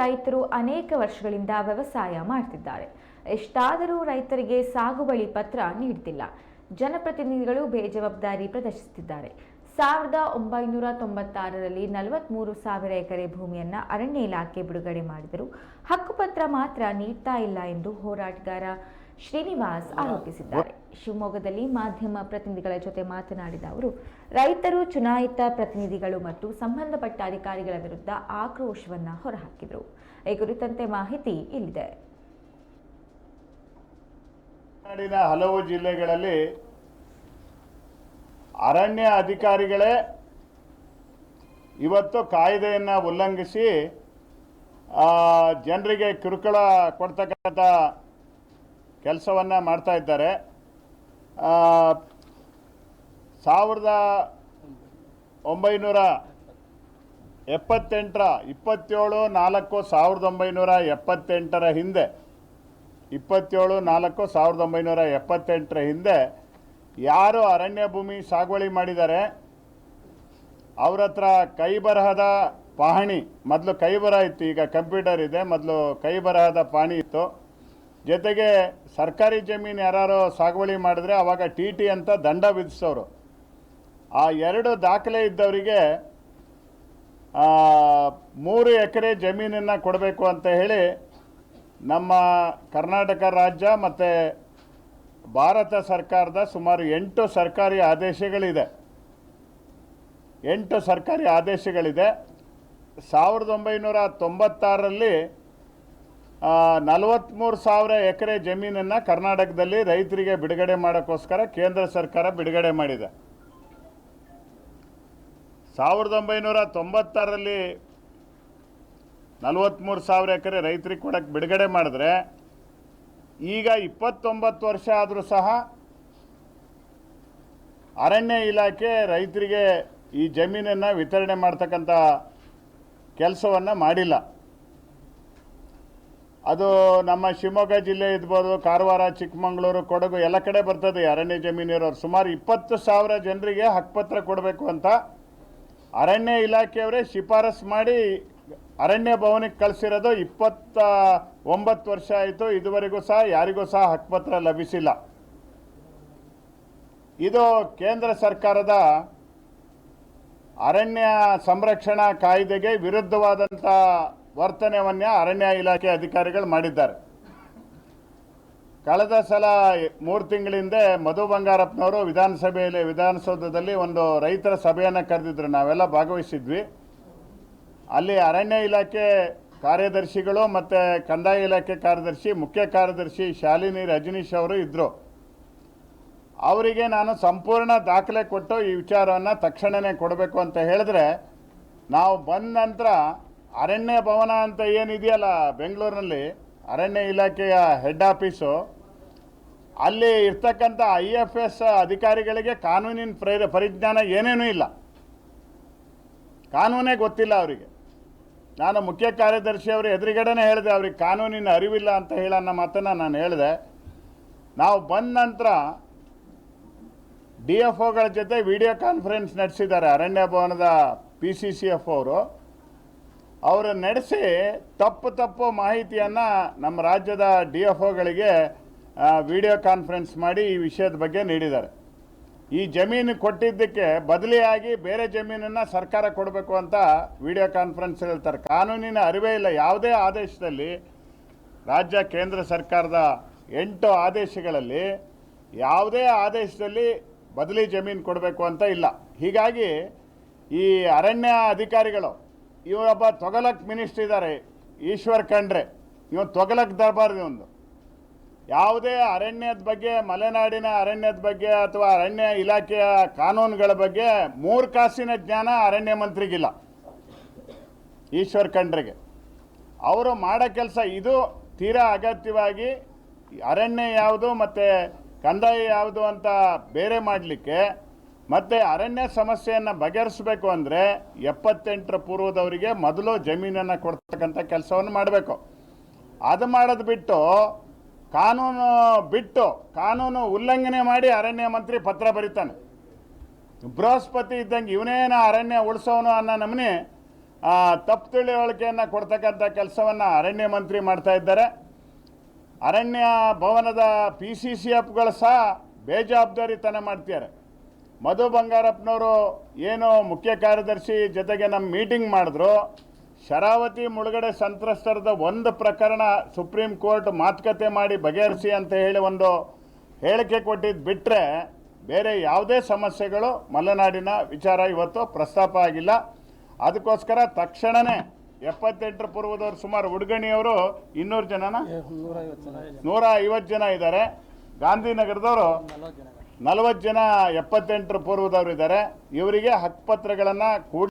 ರೈತರು ಅನೇಕ ವರ್ಷಗಳಿಂದ ವ್ಯವಸಾಯ ಮಾಡ್ತಿದ್ದಾರೆ. ಎಷ್ಟಾದರೂ ರೈತರಿಗೆ ಸಾಗುವಳಿ ಪತ್ರ ನೀಡುತ್ತಿಲ್ಲ ಜನಪ್ರತಿನಿಧಿಗಳು ಬೇಜವಾಬ್ದಾರಿ ಪ್ರದರ್ಶಿಸುತ್ತಿದ್ದಾರೆ. ಸಾವಿರದ ಒಂಬೈನೂರ ತೊಂಬತ್ತಾರರಲ್ಲಿ ನಲವತ್ಮೂರು ಸಾವಿರ ಎಕರೆ ಭೂಮಿಯನ್ನು ಅರಣ್ಯ ಇಲಾಖೆ ಬಿಡುಗಡೆ ಮಾಡಿದರು ಹಕ್ಕುಪತ್ರ ಮಾತ್ರ ನೀಡ್ತಾ ಇಲ್ಲ ಎಂದು ಹೋರಾಟಗಾರ ಶ್ರೀನಿವಾಸ್ ಆರೋಪಿಸಿದ್ದಾರೆ. ಶಿವಮೊಗ್ಗದಲ್ಲಿ ಮಾಧ್ಯಮ ಪ್ರತಿನಿಧಿಗಳ ಜೊತೆ ಮಾತನಾಡಿದ ಅವರು ರೈತರು ಚುನಾಯಿತ ಪ್ರತಿನಿಧಿಗಳು ಮತ್ತು ಸಂಬಂಧಪಟ್ಟ ಅಧಿಕಾರಿಗಳ ವಿರುದ್ಧ ಆಕ್ರೋಶವನ್ನ ಹೊರಹಾಕಿದರು. ಈ ಕುರಿತಂತೆ ಮಾಹಿತಿ ಇಲ್ಲಿದೆ. ನಾಡಿನ ಹಲವು ಜಿಲ್ಲೆಗಳಲ್ಲಿ ಅರಣ್ಯ ಅಧಿಕಾರಿಗಳೇ ಇವತ್ತು ಕಾಯ್ದೆಯನ್ನು ಉಲ್ಲಂಘಿಸಿ ಆ, ಜನರಿಗೆ ಕಿರುಕುಳ ಕೊಡ್ತಕ್ಕಂಥ ಕೆಲಸವನ್ನು ಮಾಡ್ತಾ ಇದ್ದಾರೆ. ಸಾವಿರದ ಒಂಬೈನೂರ ಎಪ್ಪತ್ತೆಂಟರ ಇಪ್ಪತ್ತೇಳು ನಾಲ್ಕು ಸಾವಿರದ ಒಂಬೈನೂರ ಎಪ್ಪತ್ತೆಂಟರ ಹಿಂದೆ, ಇಪ್ಪತ್ತೇಳು ನಾಲ್ಕು ಸಾವಿರದ ಒಂಬೈನೂರ ಎಪ್ಪತ್ತೆಂಟರ ಹಿಂದೆ ಯಾರು ಅರಣ್ಯ ಭೂಮಿ ಸಾಗುವಳಿ ಮಾಡಿದ್ದಾರೆ ಅವ್ರ ಹತ್ರ ಕೈ ಬರಹದ ಪಹಣಿ, ಮೊದಲು ಕೈ ಬರಹ ಇತ್ತು, ಈಗ ಕಂಪ್ಯೂಟರ್ ಇದೆ, ಮೊದಲು ಕೈ ಬರಹದ ಪಹಣಿ ಇತ್ತು. ಜೊತೆಗೆ ಸರ್ಕಾರಿ ಜಮೀನು ಯಾರು ಸಾಗುವಳಿ ಮಾಡಿದ್ರೆ ಅವಾಗ ಟಿ ಟಿ ಅಂತ ದಂಡ ವಿಧಿಸೋರು. ಆ ಎರಡು ದಾಖಲೆ ಇದ್ದವರಿಗೆ ಮೂರು ಎಕರೆ ಜಮೀನನ್ನು ಕೊಡಬೇಕು ಅಂತ ಹೇಳಿ ನಮ್ಮ ಕರ್ನಾಟಕ ರಾಜ್ಯ ಮತ್ತು ಭಾರತ ಸರ್ಕಾರದ ಸುಮಾರು ಎಂಟು ಸರ್ಕಾರಿ ಆದೇಶಗಳಿದೆ. ಎಂಟು ಸರ್ಕಾರಿ ಆದೇಶಗಳಿದೆ. ಸಾವಿರದ ಒಂಬೈನೂರ ತೊಂಬತ್ತಾರರಲ್ಲಿ ನಲವತ್ತ್ಮೂರು ಸಾವಿರ ಎಕರೆ ಜಮೀನನ್ನು ಕರ್ನಾಟಕದಲ್ಲಿ ರೈತರಿಗೆ ಬಿಡುಗಡೆ ಮಾಡೋಕ್ಕೋಸ್ಕರ ಕೇಂದ್ರ ಸರ್ಕಾರ ಬಿಡುಗಡೆ ಮಾಡಿದೆ. ಸಾವಿರದ ಒಂಬೈನೂರ ತೊಂಬತ್ತಾರರಲ್ಲಿ ನಲವತ್ತ್ಮೂರು ಸಾವಿರ ಎಕರೆ ರೈತರಿಗೆ ಕೊಡೋಕ್ಕೆ ಬಿಡುಗಡೆ ಮಾಡಿದ್ರೆ, ಈಗ ಇಪ್ಪತ್ತೊಂಬತ್ತು ವರ್ಷ ಆದರೂ ಸಹ ಅರಣ್ಯ ಇಲಾಖೆ ರೈತರಿಗೆ ಈ ಜಮೀನನ್ನು ವಿತರಣೆ ಮಾಡ್ತಕ್ಕಂಥ ಕೆಲಸವನ್ನು ಮಾಡಿಲ್ಲ. ಅದು ನಮ್ಮ ಶಿವಮೊಗ್ಗ ಜಿಲ್ಲೆ ಇರ್ಬೋದು, ಕಾರವಾರ, ಚಿಕ್ಕಮಗಳೂರು, ಕೊಡಗು ಎಲ್ಲ ಕಡೆ ಬರ್ತದೆ ಅರಣ್ಯ ಜಮೀನಿರೋರು. ಸುಮಾರು ಇಪ್ಪತ್ತು ಸಾವಿರ ಜನರಿಗೆ ಹಕ್ಕುಪತ್ರ ಕೊಡಬೇಕು ಅಂತ ಅರಣ್ಯ ಇಲಾಖೆಯವರೇ ಶಿಫಾರಸು ಮಾಡಿ ಅರಣ್ಯ ಭವನಕ್ಕೆ ಕಳಿಸಿರೋದು ಇಪ್ಪತ್ತ ಒಂಬತ್ತು ವರ್ಷ ಆಯಿತು, ಇದುವರೆಗೂ ಸಹ ಯಾರಿಗೂ ಸಹ ಹಕ್ಕುಪತ್ರ ಲಭಿಸಿಲ್ಲ. ಇದು ಕೇಂದ್ರ ಸರ್ಕಾರದ ಅರಣ್ಯ ಸಂರಕ್ಷಣಾ ಕಾಯ್ದೆಗೆ ವಿರುದ್ಧವಾದಂಥ ವರ್ತನೆಯನ್ನ ಅರಣ್ಯ ಇಲಾಖೆ ಅಧಿಕಾರಿಗಳು ಮಾಡಿದ್ದಾರೆ. ಕಳೆದ ಸಲ ಮೂರು ತಿಂಗಳಿಂದ ಮಧು ಬಂಗಾರಪ್ಪನವರು ವಿಧಾನಸಭೆಯಲ್ಲಿ, ವಿಧಾನಸೌಧದಲ್ಲಿ ಒಂದು ರೈತರ ಸಭೆಯನ್ನು ಕರೆದಿದ್ರು. ನಾವೆಲ್ಲ ಭಾಗವಹಿಸಿದ್ವಿ. ಅಲ್ಲಿ ಅರಣ್ಯ ಇಲಾಖೆ ಕಾರ್ಯದರ್ಶಿಗಳು ಮತ್ತು ಕಂದಾಯ ಇಲಾಖೆ ಕಾರ್ಯದರ್ಶಿ, ಮುಖ್ಯ ಕಾರ್ಯದರ್ಶಿ ಶಾಲಿನಿ ರಜನೀಶ್ ಅವರು ಇದ್ದರು ಅವರಿಗೆ ನಾನು ಸಂಪೂರ್ಣ ದಾಖಲೆ ಕೊಟ್ಟು ಈ ವಿಚಾರವನ್ನು ತಕ್ಷಣವೇ ಕೊಡಬೇಕು ಅಂತ ಹೇಳಿದ್ರೆ, ನಾವು ಬಂದ ನಂತರ ಅರಣ್ಯ ಭವನ ಅಂತ ಏನಿದೆಯಲ್ಲ ಬೆಂಗಳೂರಿನಲ್ಲಿ, ಅರಣ್ಯ ಇಲಾಖೆಯ ಹೆಡ್ ಆಫೀಸು ಅಲ್ಲಿ ಇರ್ತಕ್ಕಂಥ ಐ ಎಫ್ ಎಸ್ ಅಧಿಕಾರಿಗಳಿಗೆ ಕಾನೂನಿನ ಪ್ರೇರ ಪರಿಜ್ಞಾನ ಏನೇನೂ ಇಲ್ಲ. ಕಾನೂನೇ ಗೊತ್ತಿಲ್ಲ ಅವರಿಗೆ. ನಾನು ಮುಖ್ಯ ಕಾರ್ಯದರ್ಶಿ ಅವರು ಎದುರುಗಡೆನೇ ಹೇಳಿದೆ, ಅವ್ರಿಗೆ ಕಾನೂನಿನ ಅರಿವಿಲ್ಲ ಅಂತ ಹೇಳೋ ಮಾತನ್ನು ನಾನು ಹೇಳಿದೆ. ನಾವು ಬಂದ ನಂತರ ಡಿ ಎಫ್ ಒಗಳ ಜೊತೆ ವಿಡಿಯೋ ಕಾನ್ಫರೆನ್ಸ್ ನಡೆಸಿದ್ದಾರೆ, ಅರಣ್ಯ ಭವನದ ಪಿ ಸಿ ಸಿ ಎಫ್ ಅವರು. ಅವರು ನಡೆಸಿ ತಪ್ಪು ತಪ್ಪು ಮಾಹಿತಿಯನ್ನು ನಮ್ಮ ರಾಜ್ಯದ ಡಿ ಎಫ್ ಒಗಳಿಗೆ ವಿಡಿಯೋ ಕಾನ್ಫರೆನ್ಸ್ ಮಾಡಿ ಈ ವಿಷಯದ ಬಗ್ಗೆ ನೀಡಿದ್ದಾರೆ. ಈ ಜಮೀನು ಕೊಟ್ಟಿದ್ದಕ್ಕೆ ಬದಲಿಯಾಗಿ ಬೇರೆ ಜಮೀನನ್ನು ಸರ್ಕಾರ ಕೊಡಬೇಕು ಅಂತ ವಿಡಿಯೋ ಕಾನ್ಫರೆನ್ಸ್ ಹೇಳ್ತಾರೆ. ಕಾನೂನಿನ ಅರಿವೇ ಇಲ್ಲ. ಯಾವುದೇ ಆದೇಶದಲ್ಲಿ ರಾಜ್ಯ, ಕೇಂದ್ರ ಸರ್ಕಾರದ ಎಂಟು ಆದೇಶಗಳಲ್ಲಿ ಯಾವುದೇ ಆದೇಶದಲ್ಲಿ ಬದಲಿ ಜಮೀನು ಕೊಡಬೇಕು ಅಂತ ಇಲ್ಲ. ಹೀಗಾಗಿ ಈ ಅರಣ್ಯ ಅಧಿಕಾರಿಗಳು ಇವರೊಬ್ಬ ತೊಗಲಕ್ ಮಿನಿಸ್ಟರ್ ಇದ್ದಾರೆ ಈಶ್ವರ್ ಖಂಡ್ರೆ. ಇವನು ತೊಗಲಕ್ ದರ್ಬಾರ್ ಒಂದು ಯಾವುದೇ ಅರಣ್ಯದ ಬಗ್ಗೆ, ಮಲೆನಾಡಿನ ಅರಣ್ಯದ ಬಗ್ಗೆ ಅಥವಾ ಅರಣ್ಯ ಇಲಾಖೆಯ ಕಾನೂನುಗಳ ಬಗ್ಗೆ ಮೂರು ಕಾಸಿನ ಜ್ಞಾನ ಅರಣ್ಯ ಮಂತ್ರಿಗಿಲ್ಲ. ಈಶ್ವರ್ ಖಂಡ್ರೆಗೆ. ಅವರು ಮಾಡೋ ಕೆಲಸ ಇದು, ತೀರಾ ಅಗತ್ಯವಾಗಿ ಅರಣ್ಯ ಯಾವುದು ಮತ್ತು ಕಂದಾಯ ಯಾವುದು ಅಂತ ಬೇರೆ ಮಾಡಲಿಕ್ಕೆ ಮತ್ತು ಅರಣ್ಯ ಸಮಸ್ಯೆಯನ್ನು ಬಗೆಹರಿಸಬೇಕು ಅಂದರೆ ಎಪ್ಪತ್ತೆಂಟರ ಪೂರ್ವದವರಿಗೆ ಮೊದಲು ಜಮೀನನ್ನು ಕೊಡ್ತಕ್ಕಂಥ ಕೆಲಸವನ್ನು ಮಾಡಬೇಕು. ಅದು ಮಾಡೋದು ಬಿಟ್ಟು ಕಾನೂನು ಬಿಟ್ಟು ಕಾನೂನು ಉಲ್ಲಂಘನೆ ಮಾಡಿ ಅರಣ್ಯ ಮಂತ್ರಿ ಪತ್ರ ಬರೀತಾನೆ. ಬೃಹಸ್ಪತಿ ಇದ್ದಂಗೆ ಇವನೇನ ಅರಣ್ಯ ಉಳಿಸೋನು ಅನ್ನೋ ನಮನೆ ತಪ್ಪು ತಿಳುವಳಿಕೆಯನ್ನು ಕೊಡ್ತಕ್ಕಂಥ ಕೆಲಸವನ್ನು ಅರಣ್ಯ ಮಂತ್ರಿ ಮಾಡ್ತಾ ಇದ್ದಾರೆ. ಅರಣ್ಯ ಭವನದ ಪಿ ಸಿ ಸಿ ಎಫ್ಗಳು ಸಹ ಬೇಜವಾಬ್ದಾರಿತನ ಮಾಡ್ತಿದ್ದಾರೆ. ಮಧು ಬಂಗಾರಪ್ಪನವರು ಏನು ಮುಖ್ಯ ಕಾರ್ಯದರ್ಶಿ ಜೊತೆಗೆ ನಮ್ಮ ಮೀಟಿಂಗ್ ಮಾಡಿದ್ರು. ಶರಾವತಿ ಮುಳುಗಡೆ ಸಂತ್ರಸ್ತರದ ಒಂದು ಪ್ರಕರಣ ಸುಪ್ರೀಂ ಕೋರ್ಟ್ ಮಾತುಕತೆ ಮಾಡಿ ಬಗೆಹರಿಸಿ ಅಂತ ಹೇಳಿ ಒಂದು ಹೇಳಿಕೆ ಕೊಟ್ಟಿದ್ದು ಬಿಟ್ಟರೆ ಬೇರೆ ಯಾವುದೇ ಸಮಸ್ಯೆಗಳು ಮಲೆನಾಡಿನ ವಿಚಾರ ಇವತ್ತು ಪ್ರಸ್ತಾಪ ಆಗಿಲ್ಲ. ಅದಕ್ಕೋಸ್ಕರ ತಕ್ಷಣವೇ ಎಪ್ಪತ್ತೆಂಟರ ಪೂರ್ವದವರು ಸುಮಾರು ಉಡ್ಗಣಿಯವರು ಇನ್ನೂರು ಜನನ? ನೂರ ಐವತ್ತು ಜನ ಇದ್ದಾರೆ. ಗಾಂಧಿನಗರದವರು ನಲವತ್ತು ಜನ ಎಪ್ಪತ್ತೆಂಟರ ಪೂರ್ವದವರು ಇದ್ದಾರೆ ಇವರಿಗೆ ಹಕ್ಕುಪತ್ರಗಳನ್ನು ಕೂಡ